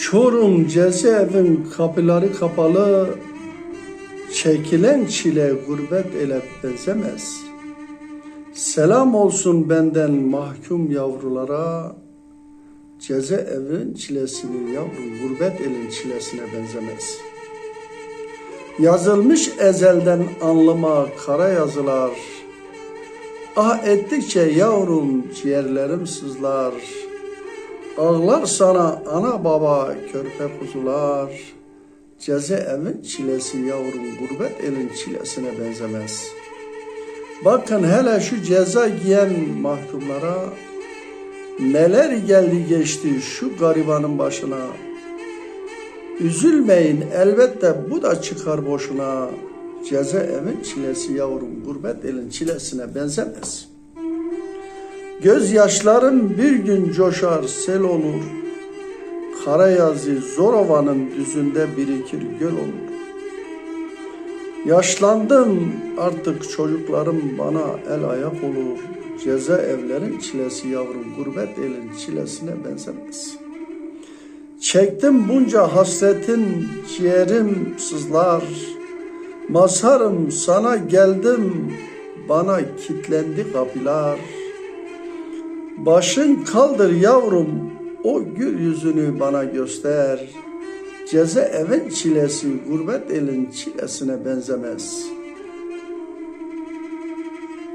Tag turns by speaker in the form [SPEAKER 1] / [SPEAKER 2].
[SPEAKER 1] Çorum cezaevin kapıları kapalı, çekilen çile gurbet ele benzemez. Selam olsun benden mahkum yavrulara, cezaevin çilesinin yavrum gurbet elin çilesine benzemez. Yazılmış ezelden anlama kara yazılar, ah ettikçe yavrum ciğerlerim sızlar, Ağlar sana ana baba körpe kuzular. Cezaevin çilesi yavrum gurbet elin çilesine benzemez. Bakın hele şu ceza giyen mahkumlara neler geldi geçti şu garibanın başına. Üzülmeyin elbette bu da çıkar boşuna. Cezaevin çilesi yavrum gurbet elin çilesine benzemez.'' Gözyaşlarım bir gün coşar sel olur. Karayazı Zorova'nın düzünde birikir göl olur. Yaşlandım artık çocuklarım bana el ayak olur. Ceza evlerin çilesi yavrum gurbet elin çilesine benzemez. Çektim bunca hasretin ciğerim sızlar. Mazharım sana geldim bana kitlendi kapılar.'' Başın kaldır yavrum, o gül yüzünü bana göster. Ceze evin çilesi, gurbet elin çilesine benzemez.''